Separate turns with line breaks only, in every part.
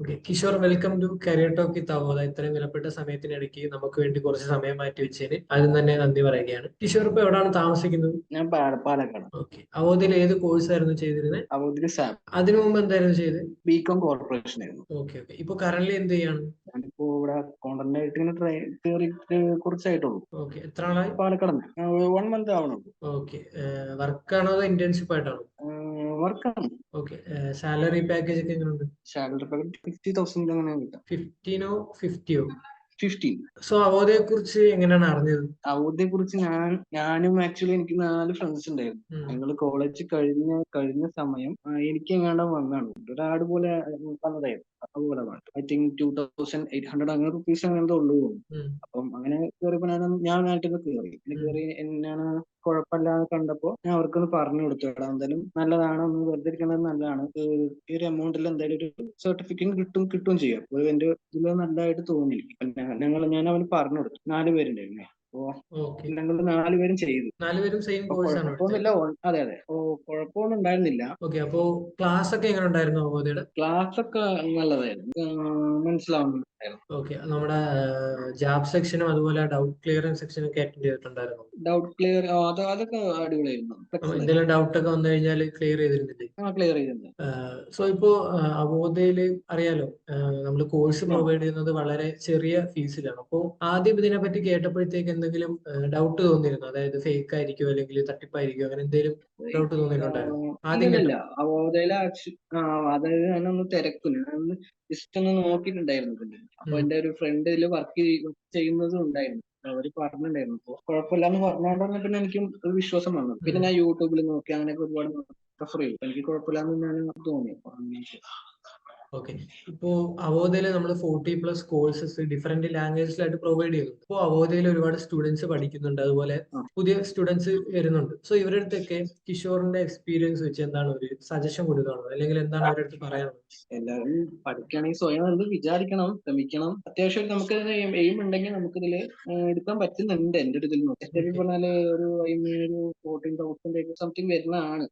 Okay Kishore welcome to career talk with Avodha ഇത്രയും വിലപ്പെട്ട സമയത്തിനിടയ്ക്ക് നമുക്ക് വേണ്ടി കുറച്ച് സമയം മാറ്റി വെച്ചതിന് ആദ്യം തന്നെ നന്ദി പറയുകയാണ്. കിഷോർ ഇപ്പൊ എവിടെയാണ് താമസിക്കുന്നത്?
ഞാൻ പാലക്കാട്
ഓക്കെ അവോദയിൽ ഏത് കോഴ്സ് ആയിരുന്നു ചെയ്തിരുന്നത്
സാം.
അതിനു മുമ്പ് എന്തായിരുന്നു ചെയ്ത്?
ബികോം കോർപ്പറേഷൻ ആയിരുന്നു.
ഓക്കെ ഓക്കെ ഇപ്പൊ കറന്റ് എന്ത് ചെയ്യാണ്
ഞാനിപ്പോ ഇവിടെ കോണ്ടന്റ് ആയിട്ട് ഇങ്ങനെ ട്രൈ കുറച്ചായിട്ടുള്ളൂ.
ഓക്കെ എത്ര ആളായി?
പാലക്കാട് വൺ മന്ത് ആവണുള്ളൂ.
ഓക്കെ വർക്കാണോ അതോ ഇന്റേൺഷിപ്പ് ആയിട്ടാണോ?
വർക്കാണ്
ഓക്കെ സാലറി പാക്കേജ് ഒക്കെ എങ്ങനെയുണ്ട്
സാലറി പാക്കറ്റ് ഫിഫ്റ്റി തൗസൻഡ് അങ്ങനെ കിട്ടാം.
ഫിഫ്റ്റീനോ ഫിഫ്റ്റിയോ
ഫിഫ്റ്റീൻ
സോ അവോദയെ കുറിച്ച് എങ്ങനെയാണ് അറിഞ്ഞത്?
അവധിയെ കുറിച്ച് ഞാൻ ഞാനും ആക്ച്വലി എനിക്ക് നാല് ഫ്രണ്ട്സ് ഉണ്ടായിരുന്നു. ഞങ്ങൾ കോളേജ് കഴിഞ്ഞ കഴിഞ്ഞ സമയം എനിക്ക് എങ്ങാണ്ട് വന്നാണ്. ഒരാട് പോലെ വന്നതായിരുന്നു. അതുപോലെ I think two thousand eight hundred അങ്ങനെ റുപ്പീസ് അങ്ങനെ ഉള്ളൂ അപ്പം അങ്ങനെ കയറിയപ്പോ ഞാൻ ഞാൻ നിന്ന് കയറി പിന്നെ കയറി എന്നാണ് കുഴപ്പമില്ലാന്ന് കണ്ടപ്പോ ഞാൻ അവർക്കൊന്ന് പറഞ്ഞു കൊടുത്തു എടാ എന്തായാലും നല്ലതാണ്. ഒന്ന് വെറുതെ ഇരിക്കുന്നത് നല്ലതാണ്. ഈ ഒരു എമൗണ്ടിൽ എന്തായാലും ഒരു സർട്ടിഫിക്കറ്റ് കിട്ടും കിട്ടും ചെയ്യും. അപ്പോൾ എന്റെ ഇതിൽ നല്ലതായിട്ട് തോന്നി. ഞങ്ങൾ ഞാൻ അവന് പറഞ്ഞു കൊടുത്തു. നാല് പേരുണ്ടായിരുന്നേ. ഞങ്ങൾ നാലുപേരും ചെയ്തു.
നാലുപേരും സെയിം കോഴ്സ് ആണ്
കുഴപ്പമൊന്നുമില്ല. അതെ അതെ. ഓ കുഴപ്പമൊന്നും ഉണ്ടായിരുന്നില്ല.
ഓക്കെ അപ്പോ ക്ലാസ് ഒക്കെ എങ്ങനെ ഉണ്ടായിരുന്നു
ക്ലാസ് ഒക്കെ നല്ലതായിരുന്നു. ആഹ് മനസ്സിലാവുന്നുണ്ടായിരുന്നു
ഓക്കെ. നമ്മുടെ ജാബ് സെക്ഷനും അതുപോലെ ഡൗട്ട് ക്ലിയറിംഗ് സെക്ഷനും ഒക്കെ അറ്റൻഡ് ചെയ്തിട്ടുണ്ടായിരുന്നു?
ഡൗട്ട് ക്ലിയർ അത് അതൊക്കെ അടിപൊളിയായിരുന്നു.
എന്തെങ്കിലും ഡൗട്ട് ഒക്കെ വന്നു കഴിഞ്ഞാൽ ക്ലിയർ ചെയ്തിരുന്നില്ലേ?
ക്ലിയർ ചെയ്തിട്ടുണ്ട്.
സോ ഇപ്പോ അറിയാലോ നമ്മൾ കോഴ്സ് പ്രൊവൈഡ് ചെയ്യുന്നത് വളരെ ചെറിയ ഫീസിലാണ് അപ്പോൾ ആദ്യം ഇതിനെ പറ്റി കേട്ടപ്പോഴത്തേക്ക് എന്തെങ്കിലും ഡൗട്ട് തോന്നിയിരുന്നു? അതായത് ഫേക്ക് ആയിരിക്കും അല്ലെങ്കിൽ തട്ടിപ്പായിരിക്കും? അങ്ങനെ എന്തെങ്കിലും ഡൗട്ട് തോന്നിയിട്ടുണ്ടായിരുന്നു? ആദ്യം
അതായത് ഞാനൊന്ന് തിരക്കും. ജസ്റ്റ് ഒന്ന് നോക്കിയിട്ടുണ്ടായിരുന്നു അപ്പൊ. എന്റെ ഒരു ഫ്രണ്ട് ഇതിൽ വർക്ക് ചെയ്യുന്നതും ഉണ്ടായിരുന്നു. അവർ പറഞ്ഞിട്ടുണ്ടായിരുന്നു അപ്പൊ കുഴപ്പമില്ലാന്ന് പറഞ്ഞോണ്ടാണ് പിന്നെ എനിക്കും ഒരു വിശ്വാസം വന്നത്. പിന്നെ ഞാൻ യൂട്യൂബിൽ നോക്കി അങ്ങനെയൊക്കെ ഒരുപാട് റെഫർ ചെയ്തു. എനിക്ക് കുഴപ്പമില്ലാന്ന് തന്നെയാണ് തോന്നിയത്.
ഓക്കെ ഇപ്പോ അവോദയിൽ നമ്മൾ ഫോർട്ടി പ്ലസ് കോഴ്സസ് ഡിഫറെന്റ് ലാംഗ്വേജിലായിട്ട് പ്രൊവൈഡ് ചെയ്യുന്നുണ്ട്. ഇപ്പോൾ അവോദയിൽ ഒരുപാട് സ്റ്റുഡൻസ് പഠിക്കുന്നുണ്ട്. അതുപോലെ പുതിയ സ്റ്റുഡൻസ് വരുന്നുണ്ട്. സോ ഇവരുടെ അടുത്തൊക്കെ കിഷോറിന്റെ എക്സ്പീരിയൻസ് വെച്ച് എന്താണ് ഒരു സജഷൻ കൊടുക്കാനുള്ളത്? അല്ലെങ്കിൽ എന്താണ് അവരുടെ അടുത്ത് പറയാനുള്ളത്?
എല്ലാവരും പഠിക്കുകയാണെങ്കിൽ സ്വയം എന്ത് വിചാരിക്കണം ശ്രമിക്കണം. അത്യാവശ്യം നമുക്ക് എയിം ഉണ്ടെങ്കിൽ നമുക്ക് ഇതിൽ എടുക്കാൻ പറ്റുന്നുണ്ട്. എന്റെ ഒരു ഇതിൽ പറഞ്ഞാൽ ഒരു ഒരു ഫോർട്ടീൻ തൗസൻഡ് സംതിങ് വരുന്നതാണ്.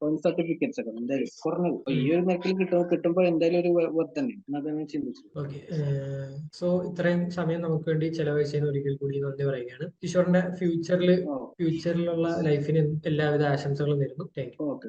പോയിന്റ് സർട്ടിഫിക്കറ്റ്സ് ഒക്കെ എന്തായാലും കുറഞ്ഞത് അപ്പൊ ഈ ഒരു നിരക്കിൽ കിട്ടും കിട്ടുമ്പോൾ എന്തായാലും ഒരു വർത്ത് തന്നെ. അതാണ് ചിന്തിച്ചു
ഓക്കെ സോ ഇത്രയും സമയം നമുക്ക് വേണ്ടി ചെലവഴിച്ചതിന് ഒരിക്കൽ കൂടി നന്ദി പറയുകയാണ്. കിഷോറിന്റെ ഫ്യൂച്ചറിൽ ഫ്യൂച്ചറിലുള്ള ലൈഫിന് എല്ലാവിധ ആശംസകളും നേരുന്നു. Thank you
okay